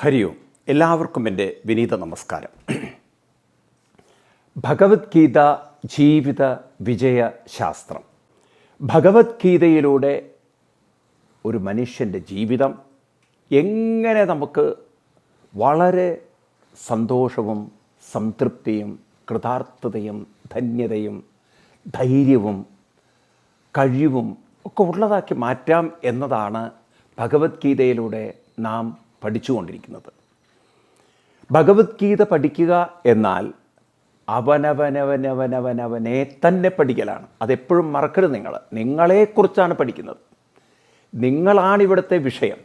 ഹരി ഓം എല്ലാവർക്കും എന്റെ വിനീത നമസ്കാരം. ഭഗവത്ഗീത ജീവിത വിജയ ശാസ്ത്രം. ഭഗവത്ഗീതയിലൂടെ ഒരു മനുഷ്യന്റെ ജീവിതം എങ്ങനെ നമുക്ക് വളരെ സന്തോഷവും സംതൃപ്തിയും കൃതാർത്ഥതയും ധന്യതയും ധൈര്യവും കഴിവും ഒക്കെ ഉള്ളതാക്കി മാറ്റാം എന്നതാണ് ഭഗവത്ഗീതയിലൂടെ നാം പഠിച്ചുകൊണ്ടിരിക്കുന്നത്. ഭഗവത്ഗീത പഠിക്കുക എന്നാൽ അവനവനവനവനവനവനെ തന്നെ പഠിക്കലാണ്. അതെപ്പോഴും മറക്കരുത് നിങ്ങൾ. നിങ്ങളെക്കുറിച്ചാണ് പഠിക്കുന്നത്. നിങ്ങളാണ് ഇവിടുത്തെ വിഷയം.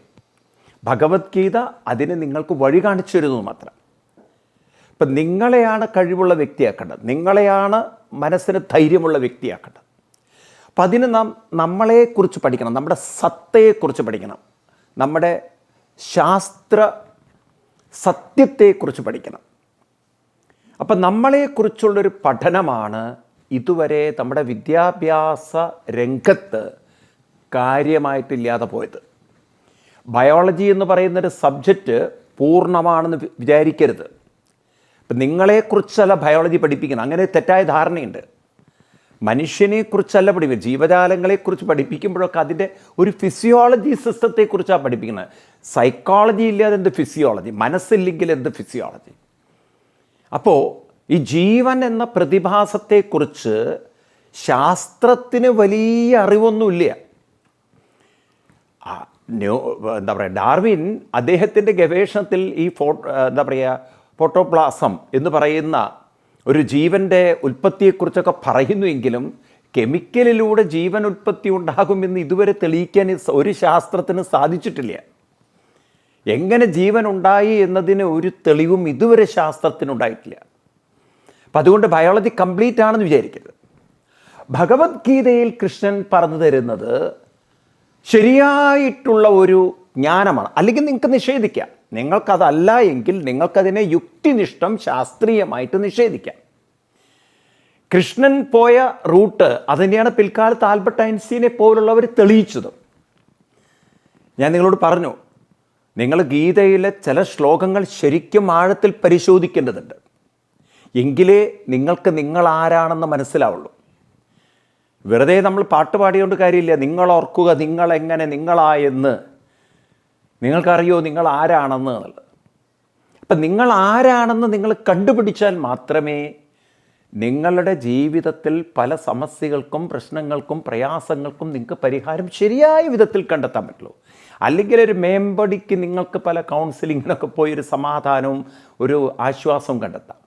ഭഗവത്ഗീത അതിന് നിങ്ങൾക്ക് വഴി കാണിച്ചു തരുന്നത് മാത്രം. ഇപ്പം നിങ്ങളെയാണ് കഴിവുള്ള വ്യക്തിയാക്കേണ്ടത്. നിങ്ങളെയാണ് മനസ്സിന് ധൈര്യമുള്ള വ്യക്തിയാക്കേണ്ടത്. അപ്പം അതിന് നാം നമ്മളെക്കുറിച്ച് പഠിക്കണം. നമ്മുടെ സത്തയെക്കുറിച്ച് പഠിക്കണം. നമ്മുടെ ശാസ്ത്ര സത്യത്തെക്കുറിച്ച് പഠിക്കണം. അപ്പം നമ്മളെക്കുറിച്ചുള്ളൊരു പഠനമാണ് ഇതുവരെ നമ്മുടെ വിദ്യാഭ്യാസ രംഗത്ത് കാര്യമായിട്ടില്ലാതെ പോയത്. ബയോളജി എന്ന് പറയുന്നൊരു സബ്ജക്റ്റ് പൂർണമാണെന്ന് വിചാരിക്കരുത്. ഇപ്പം നിങ്ങളെക്കുറിച്ചല്ല ബയോളജി പഠിപ്പിക്കണം അങ്ങനെ തെറ്റായ ധാരണയുണ്ട്. മനുഷ്യനെക്കുറിച്ചല്ല പഠിപ്പിക്കുക ജീവജാലങ്ങളെക്കുറിച്ച് പഠിപ്പിക്കുമ്പോഴൊക്കെ അതിന്റെ ഒരു ഫിസിയോളജി സിസ്റ്റത്തെക്കുറിച്ചാണ് പഠിപ്പിക്കുന്നത്. സൈക്കോളജി ഇല്ലാതെ എന്ത് ഫിസിയോളജി മനസ്സില്ലെങ്കിൽ എന്ത് ഫിസിയോളജി അപ്പോൾ ഈ ജീവൻ എന്ന പ്രതിഭാസത്തെക്കുറിച്ച് ശാസ്ത്രത്തിന് വലിയ അറിവൊന്നുമില്ല. ന്യൂ എന്താ പറയുക ഡാർവിൻ അദ്ദേഹത്തിന്റെ ഗവേഷണത്തിൽ ഈ ഫോ എന്താ പറയുക ഫോട്ടോപ്ലാസം എന്ന് പറയുന്ന ഒരു ജീവന്റെ ഉൽപ്പത്തിയെക്കുറിച്ചൊക്കെ പറയുന്നുവെങ്കിലും കെമിക്കലിലൂടെ ജീവൻ ഉൽപ്പത്തി ഉണ്ടാകുമെന്ന് ഇതുവരെ തെളിയിക്കാൻ ഒരു ശാസ്ത്രത്തിന് സാധിച്ചിട്ടില്ല. എങ്ങനെ ജീവൻ ഉണ്ടായി എന്നതിന് ഒരു തെളിവും ഇതുവരെ ശാസ്ത്രത്തിനുണ്ടായിട്ടില്ല അപ്പം അതുകൊണ്ട് ബയോളജി കംപ്ലീറ്റ് ആണെന്ന് വിചാരിക്കരുത്. ഭഗവത്ഗീതയിൽ കൃഷ്ണൻ പറഞ്ഞു തരുന്നത് ശരിയായിട്ടുള്ള ഒരു ജ്ഞാനമാണ്. അല്ലെങ്കിൽ നിങ്ങൾക്ക് നിഷേധിക്കാം. നിങ്ങൾക്കതല്ല എങ്കിൽ നിങ്ങൾക്കതിനെ യുക്തിനിഷ്ഠം ശാസ്ത്രീയമായിട്ട് നിഷേധിക്കാം. കൃഷ്ണൻ പോയ റൂട്ട് അതുതന്നെയാണ് പിൽക്കാലത്ത് ആൽബർട്ട് ഐൻസ്റ്റീനെ പോലുള്ളവർ തെളിയിച്ചത്. ഞാൻ നിങ്ങളോട് പറഞ്ഞു നിങ്ങൾ ഗീതയിലെ ചില ശ്ലോകങ്ങൾ ശരിക്കും ആഴത്തിൽ പരിശോധിക്കേണ്ടതുണ്ട്. എങ്കിലേ നിങ്ങൾക്ക് നിങ്ങൾ ആരാണെന്ന് മനസ്സിലാവുള്ളൂ. വെറുതെ നമ്മൾ പാട്ട് പാടിയോണ്ട് കാര്യമില്ല. നിങ്ങൾ ഓർക്കുക നിങ്ങൾ എങ്ങനെ നിങ്ങളായെന്ന്. നിങ്ങൾക്കറിയോ നിങ്ങൾ ആരാണെന്ന് എന്നുള്ളത്? അപ്പം നിങ്ങൾ ആരാണെന്ന് നിങ്ങൾ കണ്ടുപിടിച്ചാൽ മാത്രമേ നിങ്ങളുടെ ജീവിതത്തിൽ പല സമസ്യകൾക്കും പ്രശ്നങ്ങൾക്കും പ്രയാസങ്ങൾക്കും നിങ്ങൾക്ക് പരിഹാരം ശരിയായ വിധത്തിൽ കണ്ടെത്താൻ പറ്റുള്ളൂ. അല്ലെങ്കിൽ ഒരു മേമ്പടിക്ക് നിങ്ങൾക്ക് പല കൗൺസിലിങ്ങിനൊക്കെ പോയി ഒരു സമാധാനവും ഒരു ആശ്വാസവും കണ്ടെത്താം.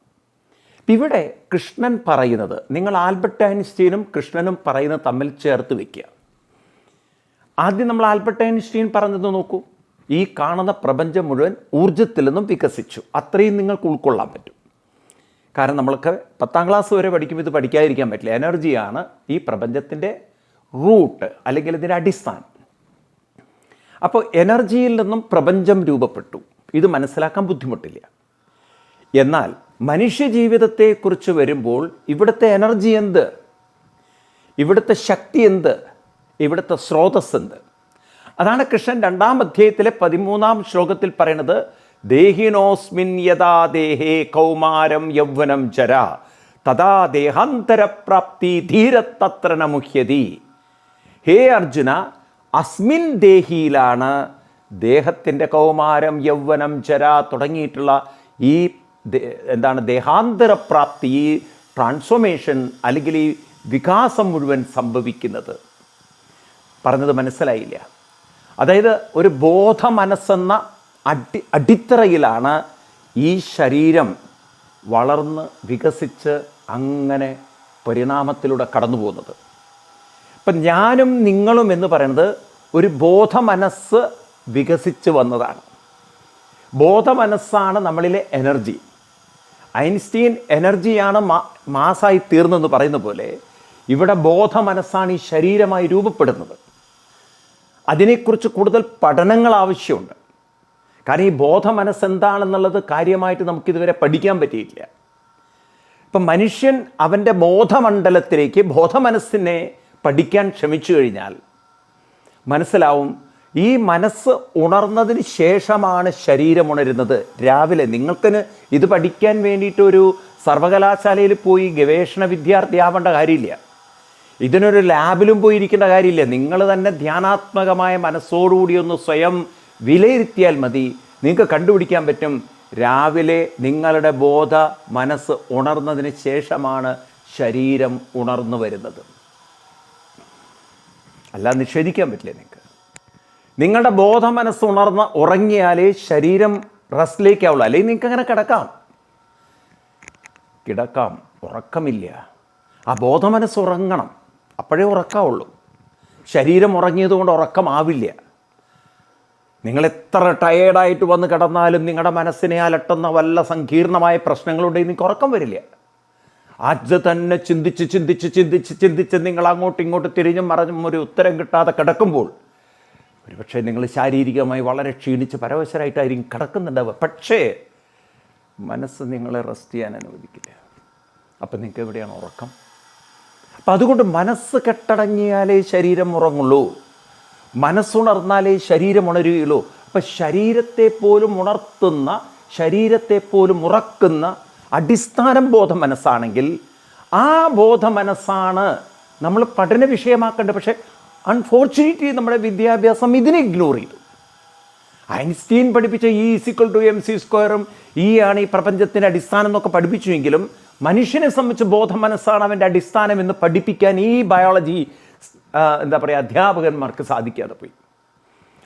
ഇവിടെ കൃഷ്ണൻ പറയുന്നത് നിങ്ങൾ ആൽബർട്ട് ഐൻസ്റ്റീനും കൃഷ്ണനും പറയുന്നത് തമ്മിൽ ചേർത്ത് വയ്ക്കുക ആദ്യം നമ്മൾ ആൽബർട്ട് ഐൻസ്റ്റീൻ പറഞ്ഞത് നോക്കൂ. ഈ കാണുന്ന പ്രപഞ്ചം മുഴുവൻ ഊർജത്തിൽ നിന്നും വികസിച്ചു. അത്രയും നിങ്ങൾക്ക് ഉൾക്കൊള്ളാൻ പറ്റും. കാരണം നമ്മൾക്ക് പത്താം ക്ലാസ് വരെ പഠിക്കുമ്പോൾ ഇത് പഠിക്കാതിരിക്കാൻ പറ്റില്ല. എനർജിയാണ് ഈ പ്രപഞ്ചത്തിന്റെ റൂട്ട് അല്ലെങ്കിൽ ഇതിന്റെ അടിസ്ഥാനം. അപ്പോൾ എനർജിയിൽ നിന്നും പ്രപഞ്ചം രൂപപ്പെട്ടു. ഇത് മനസ്സിലാക്കാൻ ബുദ്ധിമുട്ടില്ല. എന്നാൽ മനുഷ്യ ജീവിതത്തെക്കുറിച്ച് വരുമ്പോൾ ഇവിടുത്തെ എനർജി എന്ത്? ഇവിടുത്തെ ശക്തി എന്ത്? ഇവിടുത്തെ സ്രോതസ് എന്ത്? അതാണ് കൃഷ്ണൻ രണ്ടാം അധ്യായത്തിലെ പതിമൂന്നാം ശ്ലോകത്തിൽ പറയുന്നത് ദേഹിനോസ്മിൻ യഥാ ദേഹേ കൗമാരം യൗവനം ചര തഥാ ദേഹാന്തരപ്രാപ്തി ധീരത്തത്ര നമുഹ്യതി. ഹേ അർജുന അസ്മിൻ ദേഹിയിലാണ് ദേഹത്തിന്റെ കൗമാരം യൗവനം ചര തുടങ്ങിയിട്ടുള്ള ഈ എന്താണ് ദേഹാന്തരപ്രാപ്തി ഈ ട്രാൻസ്ഫോർമേഷൻ അല്ലെങ്കിൽ ഈ വികാസം മുഴുവൻ സംഭവിക്കുന്നത്. പറഞ്ഞത് മനസ്സിലായില്ല. അതായത് ഒരു ബോധ മനസ്സെന്ന അടി അടിത്തറയിലാണ് ഈ ശരീരം വളർന്ന് വികസിച്ച് അങ്ങനെ പരിണാമത്തിലൂടെ കടന്നു പോകുന്നത് ഇപ്പം ഞാനും നിങ്ങളും എന്ന് പറയുന്നത് ഒരു ബോധ മനസ്സ് വികസിച്ച് വന്നതാണ്. ബോധ മനസ്സാണ് നമ്മളിലെ എനർജി. ഐൻസ്റ്റീൻ എനർജിയാണ് മാസായി തീർന്നെന്ന് പറയുന്ന പോലെ ഇവിടെ ബോധ മനസ്സാണ് ഈ ശരീരമായി രൂപപ്പെടുന്നത്. അതിനെക്കുറിച്ച് കൂടുതൽ പഠനങ്ങൾ ആവശ്യമുണ്ട്. കാരണം ഈ ബോധ മനസ്സെന്താണെന്നുള്ളത് കാര്യമായിട്ട് നമുക്കിതുവരെ പഠിക്കാൻ പറ്റിയിട്ടില്ല. ഇപ്പം മനുഷ്യൻ അവന്റെ ബോധമണ്ഡലത്തിലേക്ക് ബോധമനസ്സിനെ പഠിക്കാൻ ശ്രമിച്ചു കഴിഞ്ഞാൽ മനസ്സിലാവും ഈ മനസ്സ് ഉണർന്നതിന് ശേഷമാണ് ശരീരം ഉണരുന്നത്. രാവിലെ നിങ്ങൾക്കിന് ഇത് പഠിക്കാൻ വേണ്ടിയിട്ടൊരു സർവകലാശാലയിൽ പോയി ഗവേഷണ വിദ്യാർത്ഥിയാവേണ്ട കാര്യമില്ല. ഇതിനൊരു ലാബിലും പോയി ഇരിക്കേണ്ട കാര്യമില്ല. നിങ്ങൾ തന്നെ ധ്യാനാത്മകമായ മനസ്സോടുകൂടി ഒന്ന് സ്വയം വിലയിരുത്തിയാൽ മതി. നിങ്ങൾക്ക് കണ്ടുപിടിക്കാൻ പറ്റും. രാവിലെ നിങ്ങളുടെ ബോധ മനസ്സ് ഉണർന്നതിന് ശേഷമാണ് ശരീരം ഉണർന്നു വരുന്നത്. അല്ല നിഷേധിക്കാൻ പറ്റില്ല നിങ്ങൾക്ക്. നിങ്ങളുടെ ബോധ മനസ്സ് ഉണർന്ന് ഉറങ്ങിയാലേ ശരീരം റെസ്റ്റിലേക്കാവുള്ളൂ അല്ലെങ്കിൽ നിങ്ങൾക്ക് അങ്ങനെ കിടക്കാം. കിടക്കാം. ഉറക്കമില്ല. ആ ബോധമനസ്സ് ഉറങ്ങണം. അപ്പോഴേ ഉറക്കാവുള്ളൂ. ശരീരം ഉറങ്ങിയതുകൊണ്ട് ഉറക്കമാവില്ല. നിങ്ങൾ എത്ര ടയേർഡായിട്ട് വന്ന് കിടന്നാലും നിങ്ങളുടെ മനസ്സിനെ അലട്ടുന്ന വല്ല സങ്കീർണമായ പ്രശ്നങ്ങളുണ്ടെങ്കിൽ നിങ്ങൾക്ക് ഉറക്കം വരില്ല. അത് തന്നെ ചിന്തിച്ച് ചിന്തിച്ച് ചിന്തിച്ച് ചിന്തിച്ച് നിങ്ങൾ അങ്ങോട്ടും ഇങ്ങോട്ടും തിരിഞ്ഞും മറിഞ്ഞും ഒരു ഉത്തരം കിട്ടാതെ കിടക്കുമ്പോൾ ഒരുപക്ഷെ നിങ്ങൾ ശാരീരികമായി വളരെ ക്ഷീണിച്ച് പരവശരായിട്ടായിരിക്കും കിടക്കുന്നുണ്ടാവുക. പക്ഷേ മനസ്സ് നിങ്ങളെ റെസ്റ്റ് ചെയ്യാൻ അനുവദിക്കില്ല. അപ്പം നിങ്ങൾക്ക് എവിടെയാണ് ഉറക്കം? അപ്പം അതുകൊണ്ട് മനസ്സ് കെട്ടടങ്ങിയാലേ ശരീരം ഉറങ്ങുള്ളൂ. മനസ്സുണർന്നാലേ ശരീരം ഉണരുകയുള്ളൂ. അപ്പം ശരീരത്തെ പോലും ഉണർത്തുന്ന ശരീരത്തെ പോലും ഉറക്കുന്ന അടിസ്ഥാനം ബോധ മനസ്സാണെങ്കിൽ ആ ബോധ മനസ്സാണ് നമ്മൾ പഠന വിഷയമാക്കേണ്ടത്. പക്ഷേ അൺഫോർച്ചുനേറ്റ്ലി നമ്മുടെ വിദ്യാഭ്യാസം ഇതിനെ ഇഗ്നോർ ചെയ്തു. ഐൻസ്റ്റീൻ പഠിപ്പിച്ച ഈ ഇസിക്വൽ ടു എം സി സ്ക്വയറും ഈ ആണ് ഈ പ്രപഞ്ചത്തിന്റെ അടിസ്ഥാനം എന്നൊക്കെ പഠിപ്പിച്ചുവെങ്കിലും മനുഷ്യനെ സംബന്ധിച്ച് ബോധ മനസ്സാണ് അവന്റെ അടിസ്ഥാനം എന്ന് പഠിപ്പിക്കാൻ ഈ ബയോളജി എന്താ പറയുക അധ്യാപകന്മാർക്ക് സാധിക്കാതെ പോയി.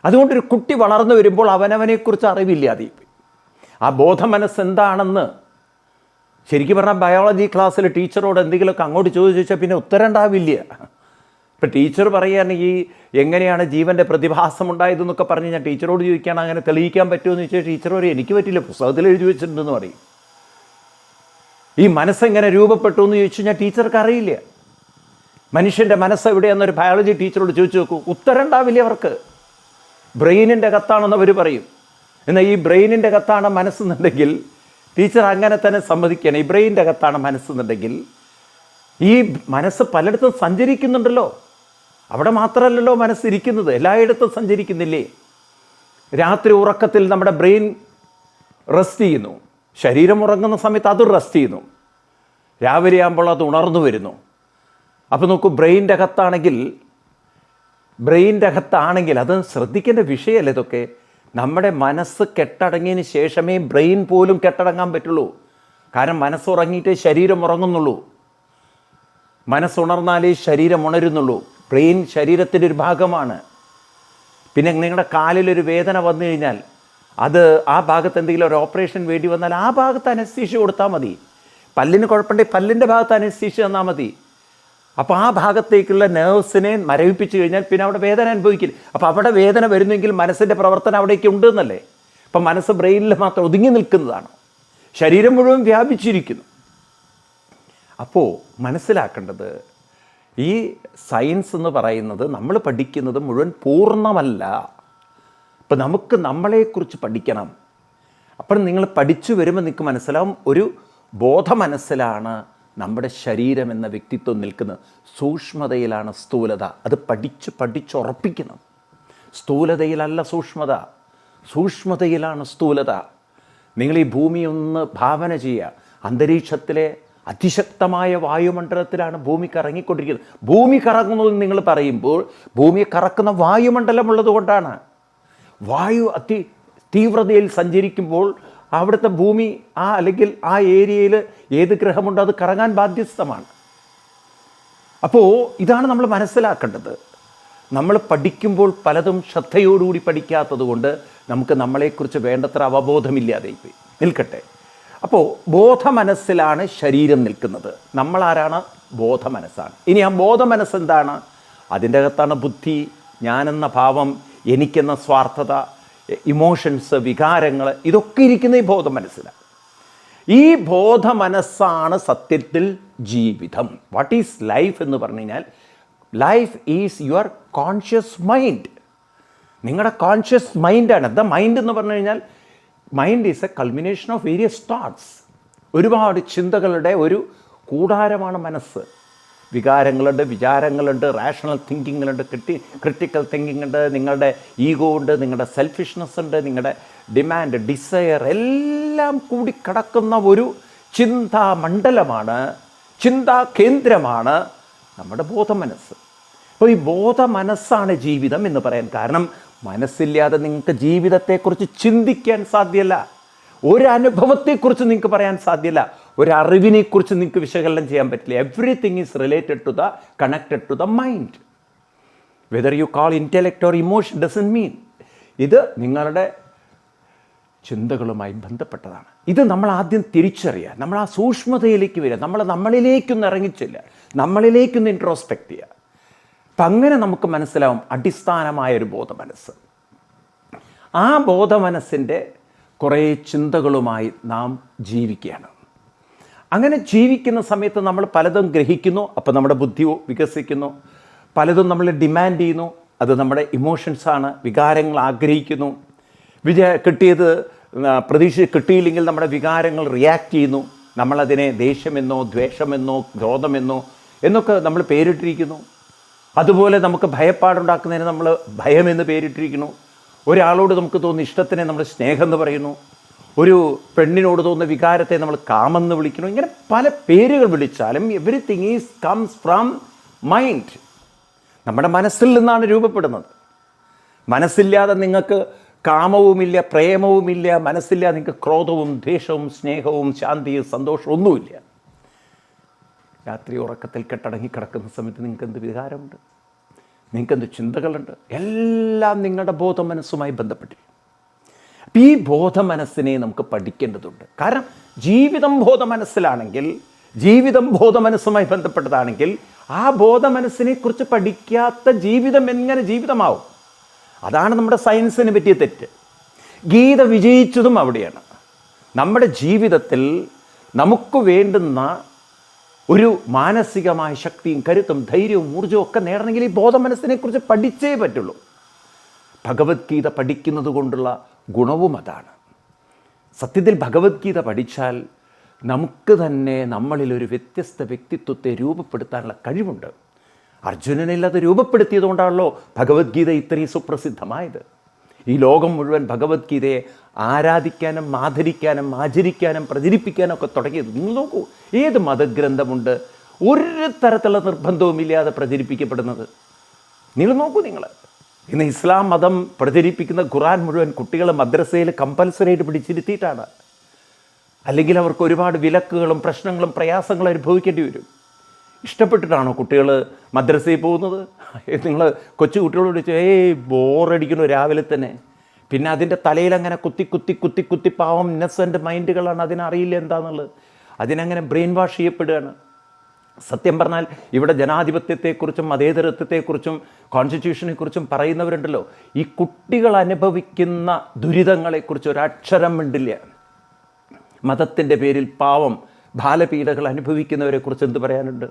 അതുകൊണ്ടൊരു കുട്ടി വളർന്നു വരുമ്പോൾ അവനവനെക്കുറിച്ച് അറിവില്ലാതെ ആ ബോധ മനസ്സ് എന്താണെന്ന് ശരിക്കും പറഞ്ഞാൽ ബയോളജി ക്ലാസ്സിൽ ടീച്ചറോട് എന്തെങ്കിലുമൊക്കെ അങ്ങോട്ട് ചോദിച്ചാൽ പിന്നെ ഉത്തരം ഉണ്ടാവില്ല. ഇപ്പം ടീച്ചർ പറയുകയാണ് ഈ എങ്ങനെയാണ് ജീവന്റെ പ്രതിഭാസം ഉണ്ടായതെന്നൊക്കെ പറഞ്ഞ് ഞാൻ ടീച്ചറോട് ചോദിക്കുകയാണ് അങ്ങനെ തെളിയിക്കാൻ പറ്റുമെന്ന് ചോദിച്ചാൽ ടീച്ചർ പറയും എനിക്ക് പറ്റില്ല പുസ്തകത്തിൽ എഴുതി വെച്ചിട്ടുണ്ടെന്ന് പറയും. ഈ മനസ്സെങ്ങനെ രൂപപ്പെട്ടു എന്ന് ചോദിച്ചു കഴിഞ്ഞാൽ ടീച്ചർക്ക് അറിയില്ല മനുഷ്യന്റെ മനസ്സ് എവിടെയെന്നൊരു ബയോളജി ടീച്ചറോട് ചോദിച്ചു നോക്കൂ. ഉത്തരം ഉണ്ടാവില്ല അവർക്ക്. ബ്രെയിനിന്റെ കത്താണെന്ന് അവർ പറയും. എന്നാൽ ഈ ബ്രെയിനിന്റെ കത്താണ് മനസ്സെന്നുണ്ടെങ്കിൽ ടീച്ചർ അങ്ങനെ തന്നെ സമ്മതിക്കണം ഈ ബ്രെയിനിന്റെ കത്താണ് മനസ്സെന്നുണ്ടെങ്കിൽ ഈ മനസ്സ് പലയിടത്തും സഞ്ചരിക്കുന്നുണ്ടല്ലോ. അവിടെ മാത്രമല്ലല്ലോ മനസ്സിരിക്കുന്നത് എല്ലായിടത്തും സഞ്ചരിക്കുന്നില്ലേ? രാത്രി ഉറക്കത്തിൽ നമ്മുടെ ബ്രെയിൻ റെസ്റ്റ് ചെയ്യുന്നു. ശരീരം ഉറങ്ങുന്ന സമയത്ത് അത് റെസ്റ്റ് ചെയ്യുന്നു. രാവിലെ ആകുമ്പോൾ അത് ഉണർന്നു വരുന്നു. അപ്പോൾ നോക്കൂ ബ്രെയിന്റെ അകത്താണെങ്കിൽ ബ്രെയിന്റെ അകത്താണെങ്കിൽ അത് ശ്രദ്ധിക്കേണ്ട വിഷയമല്ല ഇതൊക്കെ? നമ്മുടെ മനസ്സ് കെട്ടടങ്ങിയതിന് ശേഷമേ ബ്രെയിൻ പോലും കെട്ടടങ്ങാൻ പറ്റുള്ളൂ. കാരണം മനസ്സുറങ്ങിയിട്ട് ശരീരം ഉറങ്ങുന്നുള്ളൂ. മനസ്സുണർന്നാലേ ശരീരം ഉണരുന്നുള്ളൂ. ബ്രെയിൻ ശരീരത്തിന്റെ ഒരു ഭാഗമാണ്. പിന്നെ നിങ്ങളുടെ കാലിലൊരു വേദന വന്നു കഴിഞ്ഞാൽ അത് ആ ഭാഗത്ത് എന്തെങ്കിലും ഒരു ഓപ്പറേഷൻ വേണ്ടി വന്നാൽ ആ ഭാഗത്ത് അനസ്തീഷ്യ കൊടുത്താൽ മതി. പല്ലിന് കുഴപ്പമുണ്ടെങ്കിൽ പല്ലിന്റെ ഭാഗത്ത് അനസ്തീഷ്യ തന്നാൽ മതി. അപ്പോൾ ആ ഭാഗത്തേക്കുള്ള നേഴ്സിനെ മരവിപ്പിച്ച് കഴിഞ്ഞാൽ പിന്നെ അവിടെ വേദന അനുഭവിക്കില്ല. അപ്പോൾ അവിടെ വേദന വരുന്നെങ്കിൽ മനസ്സിന്റെ പ്രവർത്തനം അവിടേക്ക് ഉണ്ട് എന്നല്ലേ അപ്പം മനസ്സ് ബ്രെയിനിൽ മാത്രം ഒതുങ്ങി നിൽക്കുന്നതാണ്. ശരീരം മുഴുവൻ വ്യാപിച്ചിരിക്കുന്നു. അപ്പോൾ മനസ്സിലാക്കേണ്ടത് ഈ സയൻസ് എന്ന് പറയുന്നത് നമ്മൾ പഠിക്കുന്നത് മുഴുവൻ പൂർണമല്ല. ഇപ്പം നമുക്ക് നമ്മളെക്കുറിച്ച് പഠിക്കണം. അപ്പോൾ നിങ്ങൾ പഠിച്ചു വരുമ്പോൾ നിങ്ങൾക്ക് മനസ്സിലാവും ഒരു ബോധ മനസ്സിലാണ് നമ്മുടെ ശരീരം എന്ന വ്യക്തിത്വം നിൽക്കുന്നത്. സൂക്ഷ്മതയിലാണ് സ്ഥൂലത. അത് പഠിച്ച് പഠിച്ചുറപ്പിക്കണം സ്ഥൂലതയിലല്ല സൂക്ഷ്മത. സൂക്ഷ്മതയിലാണ് സ്ഥൂലത. നിങ്ങൾ ഈ ഭൂമി ഒന്ന് ഭാവന ചെയ്യുക. അന്തരീക്ഷത്തിലെ അതിശക്തമായ വായുമണ്ഡലത്തിലാണ് ഭൂമി കറങ്ങിക്കൊണ്ടിരിക്കുന്നത്. ഭൂമി കറങ്ങുന്നു എന്ന് നിങ്ങൾ പറയുമ്പോൾ ഭൂമിയെ കറക്കുന്ന വായുമണ്ഡലം ഉള്ളത് കൊണ്ടാണ്. വായു അതി തീവ്രതയിൽ സഞ്ചരിക്കുമ്പോൾ അവിടുത്തെ ഭൂമി ആ അല്ലെങ്കിൽ ആ ഏരിയയിൽ ഏത് ഗ്രഹമുണ്ടോ അത് കറങ്ങാൻ ബാധ്യസ്ഥമാണ്. അപ്പോൾ ഇതാണ് നമ്മൾ മനസ്സിലാക്കേണ്ടത്. നമ്മൾ പഠിക്കുമ്പോൾ പലതും ശ്രദ്ധയോടുകൂടി പഠിക്കാത്തത് കൊണ്ട് നമുക്ക് നമ്മളെക്കുറിച്ച് വേണ്ടത്ര അവബോധമില്ലാതെ നിൽക്കട്ടെ. അപ്പോൾ ബോധ മനസ്സിലാണ് ശരീരം നിൽക്കുന്നത്. നമ്മളാരാണ്? ബോധ മനസ്സാണ് ഇനി ആ ബോധ മനസ്സ് എന്താണ് അതിന്റെ അകത്താണ് ബുദ്ധി ഞാനെന്ന ഭാവം എനിക്കെന്ന സ്വാർത്ഥത ഇമോഷൻസ് വികാരങ്ങൾ ഇതൊക്കെ ഇരിക്കുന്ന ഈ ബോധ മനസ്സിലാണ് ഈ ബോധ മനസ്സാണ് സത്യത്തിൽ ജീവിതം. വാട്ട് ഈസ് ലൈഫ് എന്ന് പറഞ്ഞു കഴിഞ്ഞാൽ life is your conscious mind നിങ്ങളുടെ കോൺഷ്യസ് മൈൻഡാണ് ദ മൈൻഡ് എന്ന് പറഞ്ഞു കഴിഞ്ഞാൽ mind is a culmination of various thoughts ഒരുപാട് ചിന്തകളുടെ ഒരു കൂടാരമാണ് മനസ്സ്. വികാരങ്ങളുണ്ട് വിചാരങ്ങളുണ്ട് റാഷണൽ തിങ്കിങ്ങുണ്ട് ക്രിട്ടി ക്രിട്ടിക്കൽ തിങ്കിങ് ഉണ്ട് നിങ്ങളുടെ ഈഗോ ഉണ്ട് നിങ്ങളുടെ സെൽഫിഷ്നെസ് ഉണ്ട് നിങ്ങളുടെ ഡിമാൻഡ് ഡിസയർ എല്ലാം കൂടി കിടക്കുന്ന ഒരു ചിന്താ മണ്ഡലമാണ് ചിന്താ കേന്ദ്രമാണ് നമ്മുടെ ബോധമനസ്സ് അപ്പോൾ ഈ ബോധ മനസ്സാണ് ജീവിതം എന്ന് പറയാൻ കാരണം മനസ്സില്ലാതെ നിങ്ങൾക്ക് ജീവിതത്തെക്കുറിച്ച് ചിന്തിക്കാൻ സാധ്യമല്ല ഒരു അനുഭവത്തെക്കുറിച്ച് നിങ്ങൾക്ക് പറയാൻ സാധ്യമല്ല ഒരു നിങ്ങൾക്ക് വിശകലനം ചെയ്യാൻ പറ്റില്ല. Everything is related to the connected to the mind whether you call intellect or emotion doesn't mean ഇത് നിങ്ങളുടെ ചിന്തകളുമായി ബന്ധപ്പെട്ടതാണ്. ഇത് നമ്മൾ ആദ്യം തിരിച്ചറിയുക. നമ്മൾ ആ സൂക്ഷ്മതയിലേക്ക് വരിക. നമ്മൾ നമ്മളിലേക്കൊന്ന് ഇറങ്ങിച്ചില്ല നമ്മളിലേക്കൊന്ന് ഇൻട്രോസ്പെക്റ്റ് ചെയ്യുക. അപ്പം അങ്ങനെ നമുക്ക് മനസ്സിലാവും അടിസ്ഥാനമായ ഒരു ബോധമനസ്സ്. ആ ബോധമനസ്സിന്റെ കുറേ ചിന്തകളുമായി നാം ജീവിക്കുകയാണ്. അങ്ങനെ ജീവിക്കുന്ന സമയത്ത് നമ്മൾ പലതും ഗ്രഹിക്കുന്നു അപ്പോൾ നമ്മുടെ ബുദ്ധി വികസിക്കുന്നു. പലതും നമ്മൾ ഡിമാൻഡ് ചെയ്യുന്നു അത് നമ്മുടെ ഇമോഷൻസാണ് വികാരങ്ങൾ ആഗ്രഹിക്കുന്നു. വിജയ കിട്ടിയത് പ്രതീക്ഷ കിട്ടിയില്ലെങ്കിൽ നമ്മുടെ വികാരങ്ങൾ റിയാക്ട് ചെയ്യുന്നു. നമ്മളതിനെ ദേഷ്യമെന്നോ ദ്വേഷമെന്നോ ക്രോധമെന്നോ എന്നൊക്കെ നമ്മൾ പേരിട്ടിരിക്കുന്നു. അതുപോലെ നമുക്ക് ഭയപ്പാടുണ്ടാക്കുന്നതിന് നമ്മൾ ഭയമെന്ന് പേരിട്ടിരിക്കുന്നു. ഒരാളോട് നമുക്ക് തോന്നുന്ന ഇഷ്ടത്തിനെ നമ്മൾ സ്നേഹം എന്ന് പറയുന്നു. ഒരു പെണ്ണിനോട് തോന്നുന്ന വികാരത്തെ നമ്മൾ കാമെന്ന് വിളിക്കുന്നു. ഇങ്ങനെ പല പേരുകൾ വിളിച്ചാലും everything is comes from mind നമ്മുടെ മനസ്സിൽ നിന്നാണ് രൂപപ്പെടുന്നത്. മനസ്സില്ലാതെ നിങ്ങൾക്ക് കാമവുമില്ല പ്രേമവുമില്ല മനസ്സില്ലാതെ നിങ്ങൾക്ക് ക്രോധവും ദ്വേഷവും സ്നേഹവും ശാന്തിയും സന്തോഷവും ഒന്നുമില്ല. രാത്രി ഉറക്കത്തിൽ കെട്ടടങ്ങി കിടക്കുന്ന സമയത്ത് നിങ്ങൾക്ക് എന്ത് വികാരമുണ്ട്? നിങ്ങൾക്ക് എന്ത് ചിന്തകളുണ്ട്? എല്ലാം നിങ്ങളുടെ ബോധ മനസ്സുമായി ബന്ധപ്പെട്ടിരിക്കും അപ്പം ഈ ബോധ മനസ്സിനെ നമുക്ക് പഠിക്കേണ്ടതുണ്ട്. കാരണം ജീവിതം ബോധ മനസ്സിലാണെങ്കിൽ ജീവിതം ബോധ മനസ്സുമായി ബന്ധപ്പെട്ടതാണെങ്കിൽ ആ ബോധ മനസ്സിനെ കുറിച്ച് പഠിക്കാത്ത ജീവിതം എങ്ങനെ ജീവിതമാവും? അതാണ് നമ്മുടെ സയൻസിന് പറ്റിയ തെറ്റ്. ഗീത വിജയിച്ചതും അവിടെയാണ്. നമ്മുടെ ജീവിതത്തിൽ നമുക്ക് വേണ്ടുന്ന ഒരു മാനസികമായ ശക്തിയും കരുത്തും ധൈര്യവും ഊർജവും ഒക്കെ നേടണമെങ്കിൽ ഈ ബോധ മനസ്സിനെക്കുറിച്ച് പഠിച്ചേ പറ്റുള്ളൂ. ഭഗവത്ഗീത പഠിക്കുന്നത് കൊണ്ടുള്ള ഗുണവും അതാണ്. സത്യത്തിൽ ഭഗവത്ഗീത പഠിച്ചാൽ നമുക്ക് തന്നെ നമ്മളിൽ ഒരു വ്യത്യസ്ത വ്യക്തിത്വത്തെ രൂപപ്പെടുത്താനുള്ള കഴിവുണ്ട്. അർജുനനിൽ അത് രൂപപ്പെടുത്തിയതുകൊണ്ടാണല്ലോ ഭഗവത്ഗീത ഇത്രയും സുപ്രസിദ്ധമായത്. ഈ ലോകം മുഴുവൻ ഭഗവത്ഗീതയെ ആരാധിക്കാനും ആദരിക്കാനും ആചരിക്കാനും പ്രചരിപ്പിക്കാനും ഒക്കെ തുടങ്ങിയത് നിങ്ങൾ നോക്കൂ. ഏത് മതഗ്രന്ഥമുണ്ട്? ഒരു തരത്തിലുള്ള നിർബന്ധവുമില്ലാതെ പ്രചരിപ്പിക്കപ്പെടുന്നത്. നിങ്ങൾ നോക്കൂ നിങ്ങൾ ഇന്ന് ഇസ്ലാം മതം പ്രചരിപ്പിക്കുന്ന ഖുറാൻ മുഴുവൻ കുട്ടികളെ മദ്രസയിൽ കമ്പൽസറി ആയിട്ട് പിടിച്ചിരുത്തിയിട്ടാണ്. അല്ലെങ്കിൽ അവർക്ക് ഒരുപാട് വിലക്കുകളും പ്രശ്നങ്ങളും പ്രയാസങ്ങളും അനുഭവിക്കേണ്ടി വരും. ഇഷ്ടപ്പെട്ടിട്ടാണോ കുട്ടികൾ മദ്രസയിൽ പോകുന്നത്? നിങ്ങൾ കൊച്ചു കുട്ടികളോട് ചോദിച്ചു ഏയ് ബോറടിക്കണു രാവിലെ തന്നെ. പിന്നെ അതിന്റെ തലയിൽ അങ്ങനെ കുത്തി കുത്തി കുത്തി കുത്തി പാവം ഇന്നസെന്റ് മൈൻഡുകളാണ് അതിനറിയില്ല എന്താണെന്നുള്ളത് അതിനങ്ങനെ ബ്രെയിൻ വാഷ് ചെയ്യപ്പെടുകയാണ്. സത്യം പറഞ്ഞാൽ ഇവിടെ ജനാധിപത്യത്തെക്കുറിച്ചും മതേതരത്വത്തെക്കുറിച്ചും കോൺസ്റ്റിറ്റ്യൂഷനെക്കുറിച്ചും പറയുന്നവരുണ്ടല്ലോ. ഈ കുട്ടികൾ അനുഭവിക്കുന്ന ദുരിതങ്ങളെക്കുറിച്ച് ഒരക്ഷരം മിണ്ടില്ല. മതത്തിന്റെ പേരിൽ പാവം ബാലപീഡകൾ അനുഭവിക്കുന്നവരെക്കുറിച്ച് എന്ത് പറയാനുണ്ട്?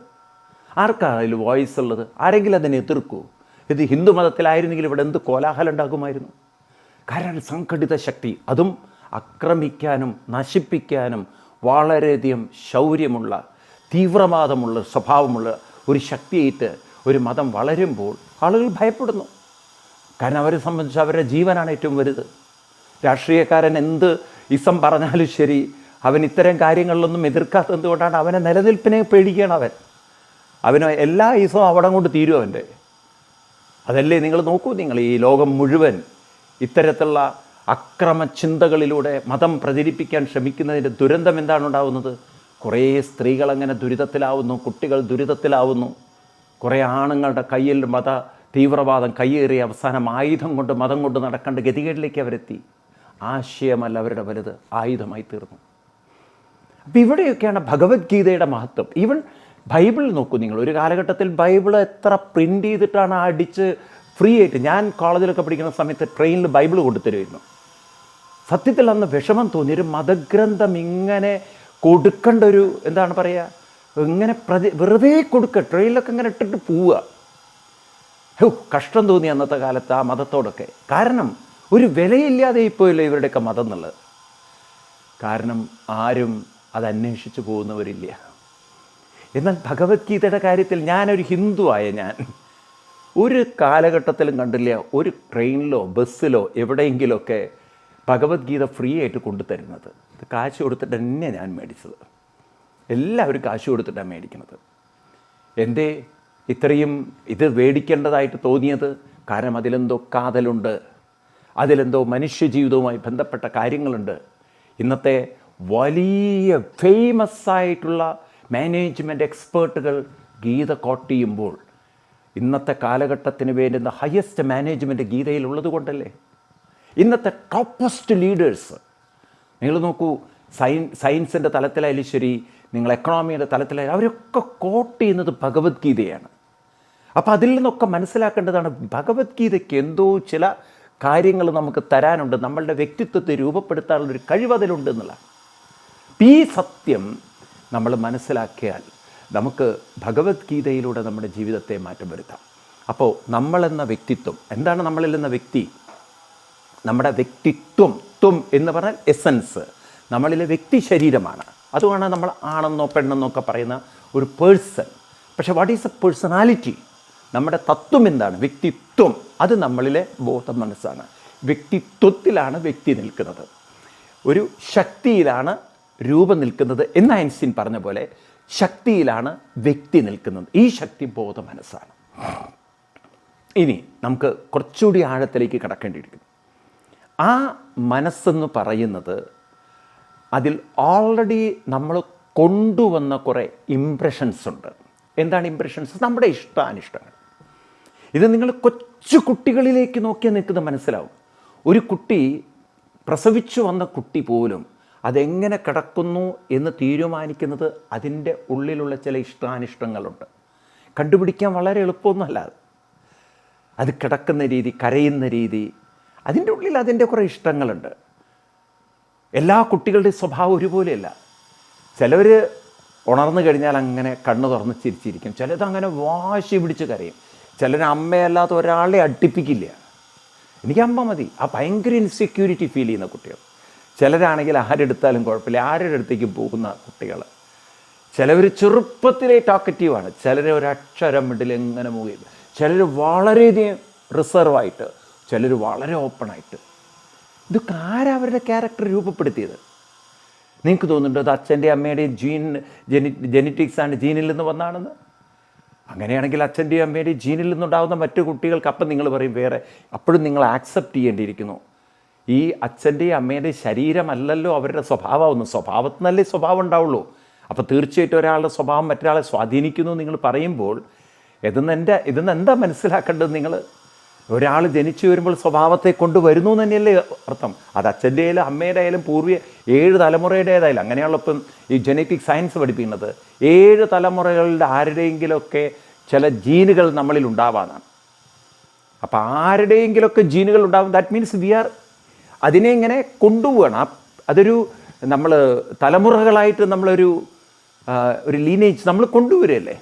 ആർക്കാണ് അതിൽ വോയിസ് ഉള്ളത്? ആരെങ്കിലും അതിനെ എതിർക്കൂ? ഇത് ഹിന്ദു മതത്തിലായിരുന്നെങ്കിൽ ഇവിടെ എന്ത് കോലാഹലം ഉണ്ടാകുമായിരുന്നു? കാരണം സംഘടിത ശക്തി അതും ആക്രമിക്കാനും നശിപ്പിക്കാനും വളരെയധികം ശൗര്യമുള്ള തീവ്രവാദമുള്ള സ്വഭാവമുള്ള ഒരു ശക്തിയായിട്ട് ഒരു മതം വളരുമ്പോൾ ആളുകൾ ഭയപ്പെടുന്നു. കാരണം അവരെ സംബന്ധിച്ച് അവരുടെ ജീവനാണ് ഏറ്റവും വലുത്. രാഷ്ട്രീയക്കാരൻ എന്ത് ഇസം പറഞ്ഞാലും ശരി അവൻ ഇത്തരം കാര്യങ്ങളിലൊന്നും എതിർക്കാത്തത് എന്തുകൊണ്ടാണ് അവനെ നിലനിൽപ്പിനെ പേടിക്കുകയാണ് അവൻ. അവന് എല്ലാ ഈസവും അവിടെ കൊണ്ട് തീരും അവന്റെ. അതല്ലേ നിങ്ങൾ നോക്കൂ നിങ്ങൾ ഈ ലോകം മുഴുവൻ ഇത്തരത്തിലുള്ള അക്രമ ചിന്തകളിലൂടെ മതം പ്രചരിപ്പിക്കാൻ ശ്രമിക്കുന്നതിന്റെ ദുരന്തം എന്താണ് ഉണ്ടാവുന്നത് കുറേ സ്ത്രീകൾ അങ്ങനെ ദുരിതത്തിലാവുന്നു കുട്ടികൾ ദുരിതത്തിലാവുന്നു. കുറേ ആണുങ്ങളുടെ കയ്യിൽ മത തീവ്രവാദം കയ്യേറി അവസാനം ആയുധം കൊണ്ട് മതം കൊണ്ട് നടക്കേണ്ട ഗതികേടിലേക്ക് അവരെത്തി. ആശയമല്ല അവരുടെ വലുത് ആയുധമായി തീർന്നു. അപ്പം ഇവിടെയൊക്കെയാണ് ഭഗവത്ഗീതയുടെ മഹത്വം. ഈവൻ ബൈബിൾ നോക്കൂ നിങ്ങൾ. ഒരു കാലഘട്ടത്തിൽ ബൈബിൾ എത്ര പ്രിന്റ് ചെയ്തിട്ടാണ് അടിച്ച് ഫ്രീ ആയിട്ട് ഞാൻ കോളേജിലൊക്കെ പഠിക്കുന്ന സമയത്ത് ട്രെയിനിൽ ബൈബിൾ കൊണ്ടുതരുമായിരുന്നു സത്യത്തിൽ അന്ന് വിഷമം തോന്നി. ഒരു മതഗ്രന്ഥം ഇങ്ങനെ കൊടുക്കേണ്ട ഒരു എന്താണ് പറയുക ഇങ്ങനെ പ്രതി വെറുതെ കൊടുക്കുക ട്രെയിനിലൊക്കെ ഇങ്ങനെ ഇട്ടിട്ട് പോവുക. ഹോ കഷ്ടം തോന്നി അന്നത്തെ കാലത്ത് ആ മതത്തോടൊക്കെ. കാരണം ഒരു വിലയില്ലാതെ ഇപ്പോഴല്ലോ ഇവരുടെയൊക്കെ മതം എന്നുള്ളത്. കാരണം ആരും അത് അന്വേഷിച്ചു പോകുന്നവരില്ല. എന്നാൽ ഭഗവത്ഗീതയുടെ കാര്യത്തിൽ ഞാനൊരു ഹിന്ദുവായ ഞാൻ. ഒരു കാലഘട്ടത്തിലും കണ്ടില്ല ഒരു ട്രെയിനിലോ ബസ്സിലോ എവിടെയെങ്കിലുമൊക്കെ ഭഗവത്ഗീത ഫ്രീ ആയിട്ട് കൊണ്ടുതരുന്നത്. കാശ് കൊടുത്തിട്ട് തന്നെ ഞാൻ മേടിച്ചത്. എല്ലാവരും കാശ് കൊടുത്തിട്ടാണ് മേടിക്കുന്നത് എന്റെ ഇത്രയും ഇത് മേടിക്കേണ്ടതായിട്ട് തോന്നിയത് കാരണം അതിലെന്തോ കാതലുണ്ട്. അതിലെന്തോ മനുഷ്യജീവിതവുമായി ബന്ധപ്പെട്ട കാര്യങ്ങളുണ്ട്. ഇന്നത്തെ വലിയ ഫേമസ് ആയിട്ടുള്ള മാനേജ്മെന്റ് എക്സ്പേർട്ടുകൾ ഗീത കോട്ട് ചെയ്യുമ്പോൾ ഇന്നത്തെ കാലഘട്ടത്തിന് വേണ്ടുന്ന ഹയസ്റ്റ് മാനേജ്മെന്റ് ഗീതയിലുള്ളത് കൊണ്ടല്ലേ ഇന്നത്തെ ടോപ്പസ്റ്റ് ലീഡേഴ്സ് നിങ്ങൾ നോക്കൂ സയൻ സയൻസിന്റെ തലത്തിലായാലും ശരി നിങ്ങൾ എക്കണോമിയുടെ തലത്തിലായാലും അവരൊക്കെ കോട്ട് ചെയ്യുന്നത് ഭഗവത്ഗീതയാണ്. അപ്പോൾ അതിൽ നിന്നൊക്കെ മനസ്സിലാക്കേണ്ടതാണ് ഭഗവത്ഗീതയ്ക്ക് എന്തോ ചില കാര്യങ്ങൾ നമുക്ക് തരാനുണ്ട് നമ്മളുടെ വ്യക്തിത്വത്തെ രൂപപ്പെടുത്താനുള്ളൊരു കഴിവ് അതിലുണ്ട് എന്നുള്ള ഈ സത്യം നമ്മൾ മനസ്സിലാക്കിയാൽ നമുക്ക് ഭഗവത്ഗീതയിലൂടെ നമ്മുടെ ജീവിതത്തെ മാറ്റം വരുത്താം. അപ്പോൾ നമ്മളെന്ന വ്യക്തിത്വം എന്താണ് നമ്മളിൽ എന്ന വ്യക്തി? നമ്മുടെ വ്യക്തിത്വം ത്വം എന്ന് പറഞ്ഞാൽ എസൻസ് നമ്മളിലെ വ്യക്തി ശരീരമാണ്. അതുമാണ് നമ്മൾ ആണെന്നോ പെണ്ണെന്നോ ഒക്കെ പറയുന്ന ഒരു പേഴ്സൺ പക്ഷേ വാട്ട് ഈസ് എ പേഴ്സണാലിറ്റി നമ്മുടെ തത്വം എന്താണ്? വ്യക്തിത്വം. അത് നമ്മളിലെ ബോധ മനസ്സാണ്. വ്യക്തിത്വത്തിലാണ് വ്യക്തി നിൽക്കുന്നത്. ഒരു ശക്തിയിലാണ് രൂപം നിൽക്കുന്നത് എന്ന് ഐൻസ്റ്റീൻ പറഞ്ഞ പോലെ ശക്തിയിലാണ് വ്യക്തി നിൽക്കുന്നത്. ഈ ശക്തി ബോധ മനസ്സാണ്. ഇനി നമുക്ക് കുറച്ചുകൂടി ആഴത്തിലേക്ക് കിടക്കേണ്ടിയിരിക്കുന്നു. ആ മനസ്സെന്ന് പറയുന്നത് അതിൽ ഓൾറെഡി നമ്മൾ കൊണ്ടുവന്ന കുറേ ഇംപ്രഷൻസ് ഉണ്ട്. എന്താണ് ഇംപ്രഷൻസ് നമ്മുടെ ഇഷ്ടാനിഷ്ടങ്ങൾ. ഇത് നിങ്ങൾ കൊച്ചു കുട്ടികളിലേക്ക് നോക്കിയാൽ നിൽക്കുന്നത് മനസ്സിലാവും. ഒരു കുട്ടി പ്രസവിച്ചു വന്ന കുട്ടി പോലും അതെങ്ങനെ കിടക്കുന്നു എന്ന് തീരുമാനിക്കുന്നത് അതിന്റെ ഉള്ളിലുള്ള ചില ഇഷ്ടാനിഷ്ടങ്ങളുണ്ട്. കണ്ടുപിടിക്കാൻ വളരെ എളുപ്പമൊന്നുമല്ല അത് കിടക്കുന്ന രീതി കരയുന്ന രീതി അതിന്റെ ഉള്ളിൽ അതിന്റെ കുറേ ഇഷ്ടങ്ങളുണ്ട്. എല്ലാ കുട്ടികളുടെയും സ്വഭാവം ഒരുപോലെയല്ല. ചിലവർ ഉണർന്നു കഴിഞ്ഞാൽ അങ്ങനെ കണ്ണ് തുറന്ന് ചിരിച്ചിരിക്കും. ചിലത് അങ്ങനെ വാശി പിടിച്ച് കരയും. ചിലർ അമ്മയല്ലാത്ത ഒരാളെ അടുപ്പിക്കില്ല എനിക്ക് അമ്മ മതി. ആ ഭയങ്കര ഇൻസെക്യൂരിറ്റി ഫീൽ ചെയ്യുന്ന കുട്ടികൾ. ചിലരാണെങ്കിൽ ആരെടുത്താലും കുഴപ്പമില്ല. ആരുടെ അടുത്തേക്ക് പോകുന്ന കുട്ടികൾ. ചിലവർ ചെറുപ്പത്തിലെ ടോക്കറ്റീവാണ് ചിലരെ ഒരക്ഷരം മിഡിൽ എങ്ങനെ മൂവ് ചിലർ വളരെയധികം റിസർവായിട്ട് ചിലർ വളരെ ഓപ്പണായിട്ട്. ഇതൊക്കെ ആരാ അവരുടെ ക്യാരക്ടർ രൂപപ്പെടുത്തിയത്? നിങ്ങൾക്ക് തോന്നുന്നുണ്ടോ അത് അച്ഛന്റെ അമ്മയുടെയും ജീൻ ജെനി ആണ് ജീനിൽ നിന്ന് വന്നാണെന്ന്? അങ്ങനെയാണെങ്കിൽ അച്ഛന്റെയും അമ്മയുടെയും ജീനിൽ നിന്നുണ്ടാകുന്ന മറ്റു കുട്ടികൾക്ക് അപ്പം നിങ്ങൾ പറയും വേറെ. അപ്പോഴും നിങ്ങൾ ആക്സെപ്റ്റ് ചെയ്യേണ്ടിയിരിക്കുന്നു. ഈ അച്ഛന്റെയും അമ്മയുടെയും ശരീരമല്ലല്ലോ അവരുടെ സ്വഭാവമൊന്നും സ്വഭാവത്തിനല്ലേ സ്വഭാവം ഉണ്ടാവുള്ളൂ. അപ്പോൾ തീർച്ചയായിട്ടും ഒരാളുടെ സ്വഭാവം മറ്റൊരാളെ സ്വാധീനിക്കുന്നു നിങ്ങൾ പറയുമ്പോൾ ഇതെന്ന് എന്റെ ഇതെന്ന് എന്താ മനസ്സിലാക്കേണ്ടത് നിങ്ങൾ? ഒരാൾ ജനിച്ചു വരുമ്പോൾ സ്വഭാവത്തെ കൊണ്ടുവരുന്നു എന്ന് തന്നെയല്ലേ അർത്ഥം. അത് അച്ഛന്റെ ആയാലും അമ്മയുടെ ആയാലും പൂർവ ഏഴ് തലമുറയുടേതായാലും അങ്ങനെയുള്ള ഇപ്പം ഈ ജനറ്റിക് സയൻസ് പഠിപ്പിക്കുന്നത്. ഏഴ് തലമുറകളുടെ ആരുടെയെങ്കിലുമൊക്കെ ചില ജീനുകൾ നമ്മളിൽ ഉണ്ടാവാനാണ്. അപ്പോൾ ആരുടെയെങ്കിലുമൊക്കെ ജീനുകൾ ഉണ്ടാവും. ദാറ്റ് മീൻസ് വി ആർ അതിനെ ഇങ്ങനെ കൊണ്ടുപോകണം അതൊരു നമ്മൾ തലമുറകളായിട്ട് നമ്മളൊരു ഒരു ലീനേജ് നമ്മൾ കൊണ്ടുവരികയല്ലേ?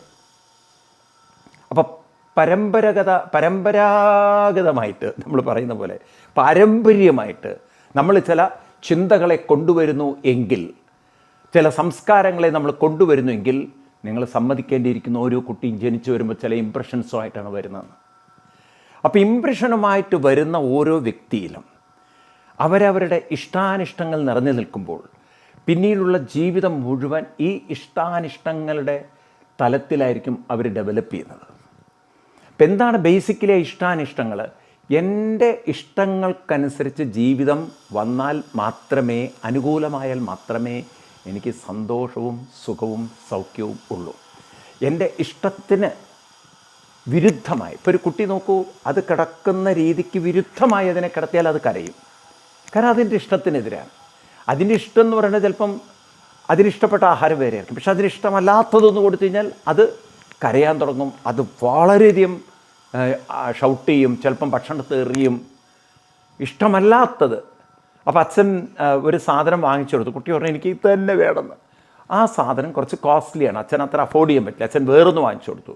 അപ്പം പരമ്പരഗത പരമ്പരാഗതമായിട്ട് നമ്മൾ പറയുന്ന പോലെ പാരമ്പര്യമായിട്ട് നമ്മൾ ചില ചിന്തകളെ കൊണ്ടുവരുന്നു എങ്കിൽ ചില സംസ്കാരങ്ങളെ നമ്മൾ കൊണ്ടുവരുന്നു എങ്കിൽ നിങ്ങൾ സമ്മതിക്കേണ്ടിയിരിക്കുന്ന ഓരോ കുട്ടിയും ജനിച്ചു വരുമ്പോൾ ചില ഇമ്പ്രഷൻസുമായിട്ടാണ് വരുന്നത്. അപ്പോൾ ഇമ്പ്രഷനുമായിട്ട് വരുന്ന ഓരോ വ്യക്തിയിലും അവരവരുടെ ഇഷ്ടാനിഷ്ടങ്ങൾ നിറഞ്ഞു നിൽക്കുമ്പോൾ പിന്നീടുള്ള ജീവിതം മുഴുവൻ ഈ ഇഷ്ടാനിഷ്ടങ്ങളുടെ തലത്തിലായിരിക്കും അവർ ഡെവലപ്പ് ചെയ്യുന്നത്. അപ്പം എന്താണ് ബേസിക്കലി ഇഷ്ടാനിഷ്ടങ്ങൾ എന്റെ ഇഷ്ടങ്ങൾക്കനുസരിച്ച് ജീവിതം വന്നാൽ മാത്രമേ അനുകൂലമായാൽ മാത്രമേ എനിക്ക് സന്തോഷവും സുഖവും സൗഖ്യവും ഉള്ളൂ. എന്റെ ഇഷ്ടത്തിന് വിരുദ്ധമായി ഇപ്പോൾ ഒരു കുട്ടി നോക്കൂ അത് കിടക്കുന്ന രീതിക്ക് വിരുദ്ധമായി അതിനെ കിടത്തിയാൽ അത് കരയും. കാരണം അതിന്റെ ഇഷ്ടത്തിനെതിരാണ്. അതിന്റെ ഇഷ്ടം എന്ന് പറയുന്നത് ചിലപ്പം അതിനിഷ്ടപ്പെട്ട ആഹാരം വേറെ ആയിരിക്കും പക്ഷെ അതിനിഷ്ടമല്ലാത്തതൊന്ന് കൊടുത്തു കഴിഞ്ഞാൽ അത് കരയാൻ തുടങ്ങും. അത് വളരെയധികം ഷൗട്ട് ചെയ്യും ചിലപ്പം ഭക്ഷണത്തെ എറിയും. ഇഷ്ടമല്ലാത്തത്. അപ്പോൾ അച്ഛൻ ഒരു സാധനം വാങ്ങിച്ചു കൊടുത്തു. കുട്ടി പറഞ്ഞു എനിക്ക് ഇത് തന്നെ വേണമെന്ന്. ആ സാധനം കുറച്ച് കോസ്റ്റ്ലിയാണ് അച്ഛൻ അത്ര അഫോർഡ് ചെയ്യാൻ പറ്റില്ല. അച്ഛൻ വേറൊന്ന് വാങ്ങിച്ചു കൊടുത്തു.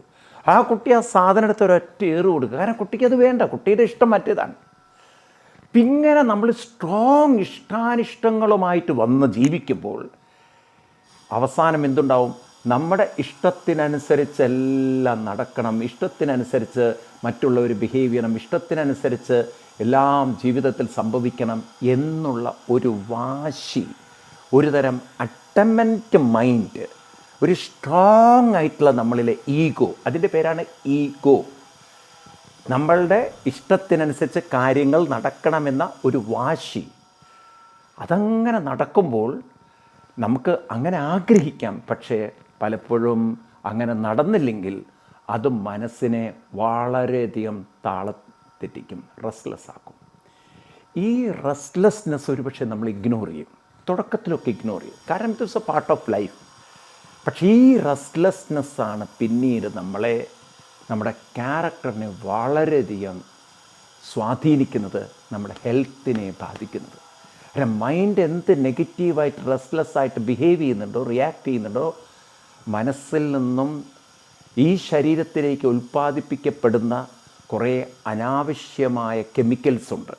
ആ കുട്ടി ആ സാധനം എടുത്ത് ഒരൊറ്റ ഏറ് കൊടുക്കുക. കാരണം കുട്ടിക്ക് അത് വേണ്ട. കുട്ടിയുടെ ഇഷ്ടം മറ്റേതാണ്. പിങ്ങനെ നമ്മൾ സ്ട്രോങ് ഇഷ്ടാനിഷ്ടങ്ങളുമായിട്ട് വന്ന് ജീവിക്കുമ്പോൾ അവസാനം എന്തുണ്ടാവും? നമ്മുടെ ഇഷ്ടത്തിനനുസരിച്ചെല്ലാം നടക്കണം. ഇഷ്ടത്തിനനുസരിച്ച് മറ്റുള്ളവർ ബിഹേവ് ചെയ്യണം. ഇഷ്ടത്തിനനുസരിച്ച് എല്ലാം ജീവിതത്തിൽ സംഭവിക്കണം എന്നുള്ള ഒരു വാശി ഒരു തരം അറ്റമെന്റ് മൈൻഡ് ഒരു സ്ട്രോങ് ആയിട്ടുള്ള നമ്മളിലെ ഈഗോ അതിന്റെ പേരാണ് ഈഗോ നമ്മളുടെ ഇഷ്ടത്തിനനുസരിച്ച് കാര്യങ്ങൾ നടക്കണമെന്ന ഒരു വാശി. അതങ്ങനെ നടക്കുമ്പോൾ നമുക്ക് അങ്ങനെ ആഗ്രഹിക്കാം. പക്ഷേ പലപ്പോഴും അങ്ങനെ നടന്നില്ലെങ്കിൽ അത് മനസ്സിനെ വളരെയധികം താളത്തെറ്റിക്കും റെസ്റ്റ്ലെസ് ആക്കും. ഈ റെസ്റ്റ്ലെസ്നെസ് ഒരുപക്ഷെ നമ്മൾ ഇഗ്നോർ ചെയ്യും. തുടക്കത്തിലൊക്കെ ഇഗ്നോർ ചെയ്യും. കാരണം it is a part of life പക്ഷേ ഈ റെസ്റ്റ്ലെസ്നെസ്സാണ് പിന്നീട് നമ്മളെ നമ്മുടെ ക്യാരക്ടറിനെ വളരെയധികം സ്വാധീനിക്കുന്നത് നമ്മുടെ ഹെൽത്തിനെ ബാധിക്കുന്നത്. കാരണം മൈൻഡ് എന്ത് നെഗറ്റീവായിട്ട് റെസ്റ്റ്ലെസ് ആയിട്ട് ബിഹേവ് ചെയ്യുന്നുണ്ടോ റിയാക്ട് ചെയ്യുന്നുണ്ടോ മനസ്സിൽ നിന്നും ഈ ശരീരത്തിലേക്ക് ഉൽപ്പാദിപ്പിക്കപ്പെടുന്ന കുറേ അനാവശ്യമായ കെമിക്കൽസ് ഉണ്ട്.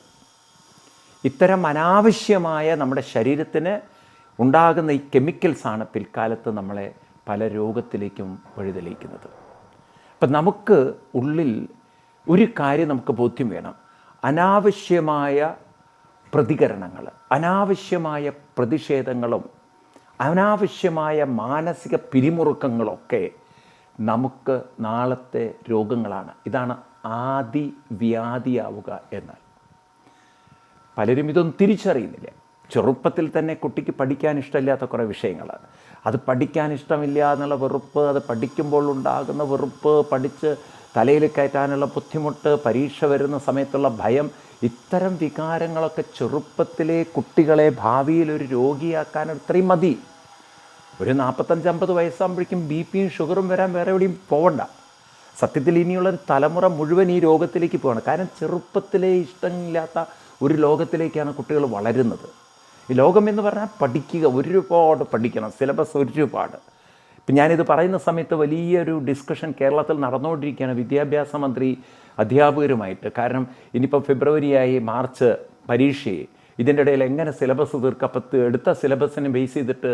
ഇത്തരം അനാവശ്യമായ നമ്മുടെ ശരീരത്തിന് ഉണ്ടാകുന്ന ഈ കെമിക്കൽസാണ് പിൽക്കാലത്ത് നമ്മളെ പല രോഗത്തിലേക്കും വഴിതെളിയിക്കുന്നത് അപ്പം നമുക്ക് ഉള്ളിൽ ഒരു കാര്യം നമുക്ക് ബോധ്യം വേണം. അനാവശ്യമായ പ്രതികരണങ്ങൾ അനാവശ്യമായ പ്രതിഷേധങ്ങളും അനാവശ്യമായ മാനസിക പിരിമുറുക്കങ്ങളൊക്കെ നമുക്ക് നാളത്തെ രോഗങ്ങളാണ്. ഇതാണ് ആദി വ്യാധിയാവുക എന്നാൽ. പലരും ഇതൊന്നും തിരിച്ചറിയുന്നില്ല. ചെറുപ്പത്തിൽ തന്നെ കുട്ടിക്ക് പഠിക്കാൻ ഇഷ്ടമില്ലാത്ത കുറേ വിഷയങ്ങൾ അത് പഠിക്കാൻ ഇഷ്ടമില്ല എന്നുള്ള വെറുപ്പ് അത് പഠിക്കുമ്പോൾ ഉണ്ടാകുന്ന വെറുപ്പ് പഠിച്ച് തലയിൽ കയറ്റാനുള്ള ബുദ്ധിമുട്ട് പരീക്ഷ വരുന്ന സമയത്തുള്ള ഭയം ഇത്തരം വികാരങ്ങളൊക്കെ ചെറുപ്പത്തിലെ കുട്ടികളെ ഭാവിയിൽ ഒരു രോഗിയാക്കാൻ ഇത്രയും മതി. ഒരു നാൽപ്പത്തഞ്ച് അമ്പത് വയസ്സാകുമ്പോഴേക്കും ബി പിയും ഷുഗറും വരാൻ വേറെ എവിടെയും പോകണ്ട സത്യത്തിൽ ഇനിയുള്ള തലമുറ മുഴുവൻ ഈ രോഗത്തിലേക്ക് പോകണം കാരണം ചെറുപ്പത്തിലെ ഇഷ്ടമില്ലാത്ത ഒരു ലോകത്തിലേക്കാണ് കുട്ടികൾ വളരുന്നത്. ഈ ലോകം എന്ന് പറഞ്ഞാൽ പഠിക്കുക ഒരുപാട് പഠിക്കണം സിലബസ് ഒരുപാട്. ഇപ്പം ഞാനിത് പറയുന്ന സമയത്ത് വലിയൊരു ഡിസ്കഷൻ കേരളത്തിൽ നടന്നുകൊണ്ടിരിക്കുകയാണ് വിദ്യാഭ്യാസ മന്ത്രി അധ്യാപകരുമായിട്ട്. കാരണം ഇനിയിപ്പോൾ ഫെബ്രുവരിയായി മാർച്ച് പരീക്ഷയെ ഇതിന്റെ ഇടയിൽ എങ്ങനെ സിലബസ് തീർക്കപ്പത്ത് എടുത്ത സിലബസിനെ ബേസ് ചെയ്തിട്ട്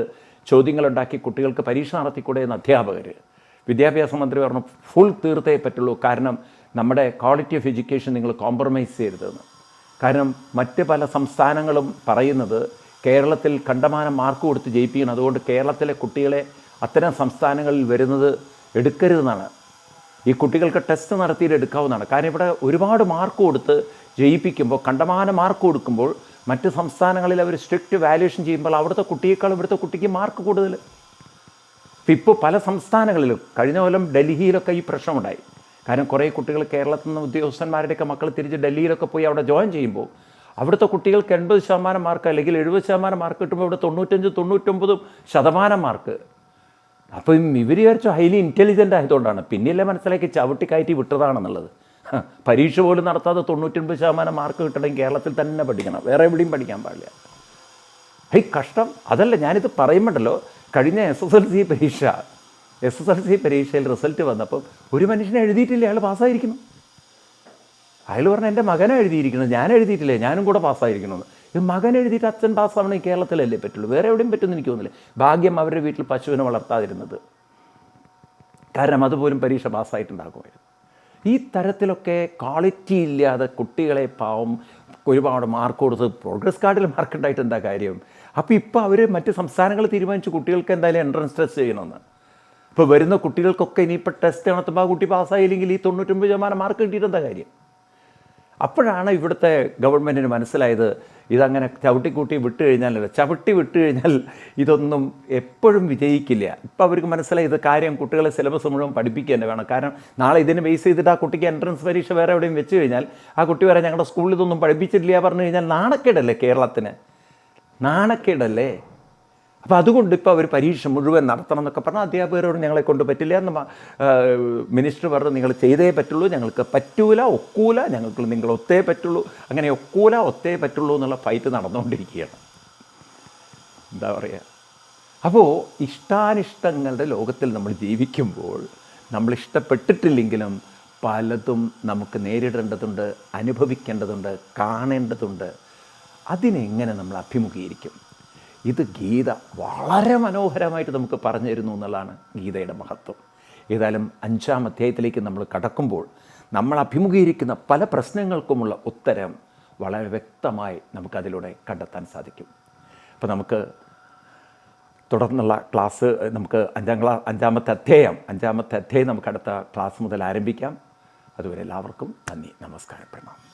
ചോദ്യങ്ങളുണ്ടാക്കി കുട്ടികൾക്ക് പരീക്ഷ നടത്തിക്കൂടെ എന്ന് അധ്യാപകർ വിദ്യാഭ്യാസ മന്ത്രി പറഞ്ഞു ഫുൾ തീർത്തേ പറ്റുള്ളൂ. കാരണം നമ്മുടെ ക്വാളിറ്റി ഓഫ് എഡ്യൂക്കേഷൻ നിങ്ങൾ കോംപ്രമൈസ് ചെയ്യരുതെന്ന്. കാരണം മറ്റ് പല സംസ്ഥാനങ്ങളും പറയുന്നത് കേരളത്തിൽ കണ്ടമാനം മാർക്ക് കൊടുത്ത് ജയിപ്പിക്കണം. അതുകൊണ്ട് കേരളത്തിലെ കുട്ടികളെ അത്തരം സംസ്ഥാനങ്ങളിൽ വരുന്നത് എടുക്കരുതെന്നാണ്. ഈ കുട്ടികൾക്ക് ടെസ്റ്റ് നടത്തിയിട്ട് എടുക്കാവുന്നതാണ്. കാരണം ഇവിടെ ഒരുപാട് മാർക്ക് കൊടുത്ത് ജയിപ്പിക്കുമ്പോൾ കണ്ടമാനം മാർക്ക് കൊടുക്കുമ്പോൾ മറ്റ് സംസ്ഥാനങ്ങളിൽ അവർ സ്ട്രിക്റ്റ് വാല്യുവേഷൻ ചെയ്യുമ്പോൾ അവിടുത്തെ കുട്ടിയേക്കാൾ ഇവിടുത്തെ കുട്ടിക്ക് മാർക്ക് കൂടുതൽ. ഇപ്പം ഇപ്പോൾ പല സംസ്ഥാനങ്ങളിലും കഴിഞ്ഞ കൊല്ലം ഡൽഹിയിലൊക്കെ ഈ പ്രശ്നമുണ്ടായി. കാരണം കുറേ കുട്ടികൾ കേരളത്തിൽ നിന്ന് ഉദ്യോഗസ്ഥന്മാരുടെയൊക്കെ മക്കൾ തിരിച്ച് ഡൽഹിയിലൊക്കെ പോയി അവിടെ ജോയിൻ ചെയ്യുമ്പോൾ അവിടുത്തെ കുട്ടികൾക്ക് എൺപത് ശതമാനം മാർക്ക് അല്ലെങ്കിൽ എഴുപത് ശതമാനം മാർക്ക് കിട്ടുമ്പോൾ ഇവിടെ തൊണ്ണൂറ്റഞ്ച് തൊണ്ണൂറ്റൊമ്പതും ശതമാനം മാർക്ക് അപ്പം ഇവർ വിചാരിച്ചു ഹൈലി ഇന്റലിജന്റ് ആയതുകൊണ്ടാണ്. പിന്നെയല്ലേ മനസ്സിലാക്കി ചവിട്ടി കയറ്റി വിട്ടതാണെന്നുള്ളത്. പരീക്ഷ പോലും നടത്താതെ തൊണ്ണൂറ്റൊൻപത് ശതമാനം മാർക്ക് കിട്ടണമെങ്കിൽ കേരളത്തിൽ തന്നെ പഠിക്കണം. വേറെ എവിടെയും പഠിക്കാൻ പാടില്ല. ഹൈ കഷ്ടം. അതല്ല ഞാനിത് പറയുമ്പോണ്ടല്ലോ കഴിഞ്ഞ എസ് എസ് എൽ സി പരീക്ഷ എസ് എസ് എൽ സി പരീക്ഷയിൽ റിസൾട്ട് വന്നപ്പോൾ ഒരു മനുഷ്യനെ എഴുതിയിട്ടില്ല അയാൾ പാസ്സായിരിക്കുന്നു. അയാൾ പറഞ്ഞ എന്റെ മകനാണ് എഴുതിയിരിക്കുന്നത് ഞാൻ എഴുതിയിട്ടില്ലേ? ഞാനും കൂടെ പാസ്സായിരിക്കണമെന്ന് ഇത് മകൻ എഴുതിയിട്ട് അച്ഛൻ പാസ്സാവണമെങ്കിൽ കേരളത്തിലല്ലേ പറ്റുള്ളൂ. വേറെ എവിടെയും പറ്റുമെന്ന് എനിക്ക് തോന്നില്ല ഭാഗ്യം അവരുടെ വീട്ടിൽ പശുവിനെ വളർത്താതിരുന്നത്. കാരണം അതുപോലും പരീക്ഷ പാസ്സായിട്ടുണ്ടാകുമായിരുന്നു. ഈ തരത്തിലൊക്കെ ക്വാളിറ്റി ഇല്ലാതെ കുട്ടികളെ പാവം ഒരുപാട് മാർക്ക് കൊടുത്ത് പ്രോഗ്രസ് കാർഡിൽ മാർക്ക് ഉണ്ടായിട്ട് എന്താ കാര്യം? അപ്പോൾ ഇപ്പോൾ അവർ മറ്റ് സംസ്ഥാനങ്ങൾ തീരുമാനിച്ചു കുട്ടികൾക്ക് എന്തായാലും എൻട്രൻസ് ടെസ്റ്റ് ചെയ്യണമെന്ന് ഇപ്പോൾ വരുന്ന കുട്ടികൾക്കൊക്കെ ഇനിയിപ്പോൾ ടെസ്റ്റ് നടത്തുമ്പോൾ ആ കുട്ടി പാസ്സായില്ലെങ്കിൽ ഈ തൊണ്ണൂറ്റൊമ്പത് ശതമാനം മാർക്ക് കിട്ടിയിട്ട് എന്താ കാര്യം? അപ്പോഴാണ് ഇവിടുത്തെ ഗവൺമെന്റിന് മനസ്സിലായത് ഇതങ്ങനെ ചവിട്ടിക്കൂട്ടി വിട്ട് കഴിഞ്ഞാലല്ല ചവിട്ടി വിട്ട് കഴിഞ്ഞാൽ ഇതൊന്നും എപ്പോഴും വിജയിക്കില്ല. ഇപ്പം അവർക്ക് മനസ്സിലായി ഇത് കാര്യം കുട്ടികളെ സിലബസ് മുഴുവൻ പഠിപ്പിക്കുക തന്നെ വേണം. കാരണം നാളെ ഇതിന് ബേസ് ചെയ്തിട്ട് ആ കുട്ടിക്ക് എൻട്രൻസ് പരീക്ഷ വേറെ എവിടെയും വെച്ച് കഴിഞ്ഞാൽ ആ കുട്ടി വരെ ഞങ്ങളുടെ സ്കൂളിൽ ഇതൊന്നും പഠിപ്പിച്ചിട്ടില്ല പറഞ്ഞു കഴിഞ്ഞാൽ നാണക്കേടല്ലേ കേരളത്തിന്? നാണക്കേടല്ലേ? അപ്പോൾ അതുകൊണ്ട് ഇപ്പോൾ അവർ പരീക്ഷ മുഴുവൻ നടത്തണം എന്നൊക്കെ പറഞ്ഞാൽ അധ്യാപകരോട് ഞങ്ങളെ കൊണ്ട് പറ്റില്ല എന്ന് മിനിസ്റ്റർ പറഞ്ഞു നിങ്ങൾ ചെയ്തേ പറ്റുള്ളൂ ഞങ്ങൾക്ക് പറ്റൂല ഒക്കൂല ഞങ്ങൾക്ക് നിങ്ങൾ ഒത്തേ പറ്റുള്ളൂ. അങ്ങനെ ഒക്കൂല ഒത്തേ പറ്റുള്ളൂ എന്നുള്ള ഫൈറ്റ് നടന്നുകൊണ്ടിരിക്കുകയാണ്. എന്താ പറയുക അപ്പോൾ ഇഷ്ടാനിഷ്ടങ്ങളുടെ ലോകത്തിൽ നമ്മൾ ജീവിക്കുമ്പോൾ നമ്മൾ ഇഷ്ടപ്പെട്ടിട്ടില്ലെങ്കിലും പലതും നമുക്ക് നേരിടേണ്ടതുണ്ട് അനുഭവിക്കേണ്ടതുണ്ട് കാണേണ്ടതുണ്ട്. അതിനെങ്ങനെ നമ്മൾ അഭിമുഖീകരിക്കും? ഇത് ഗീത വളരെ മനോഹരമായിട്ട് നമുക്ക് പറഞ്ഞു തരുന്നു എന്നുള്ളതാണ് ഗീതയുടെ മഹത്വം. ഏതായാലും അഞ്ചാം അധ്യായത്തിലേക്ക് നമ്മൾ കടക്കുമ്പോൾ നമ്മൾ അഭിമുഖീകരിക്കുന്ന പല പ്രശ്നങ്ങൾക്കുമുള്ള ഉത്തരം വളരെ വ്യക്തമായി നമുക്കതിലൂടെ കണ്ടെത്താൻ സാധിക്കും. അപ്പോൾ നമുക്ക് തുടർന്നുള്ള ക്ലാസ് നമുക്ക് അഞ്ചാം ക്ലാസ് അഞ്ചാമത്തെ അധ്യായം അഞ്ചാമത്തെ അധ്യായം നമുക്ക് അടുത്ത ക്ലാസ് മുതൽ ആരംഭിക്കാം. അതുവരെ എല്ലാവർക്കും നന്ദി നമസ്കാരം പ്രണാം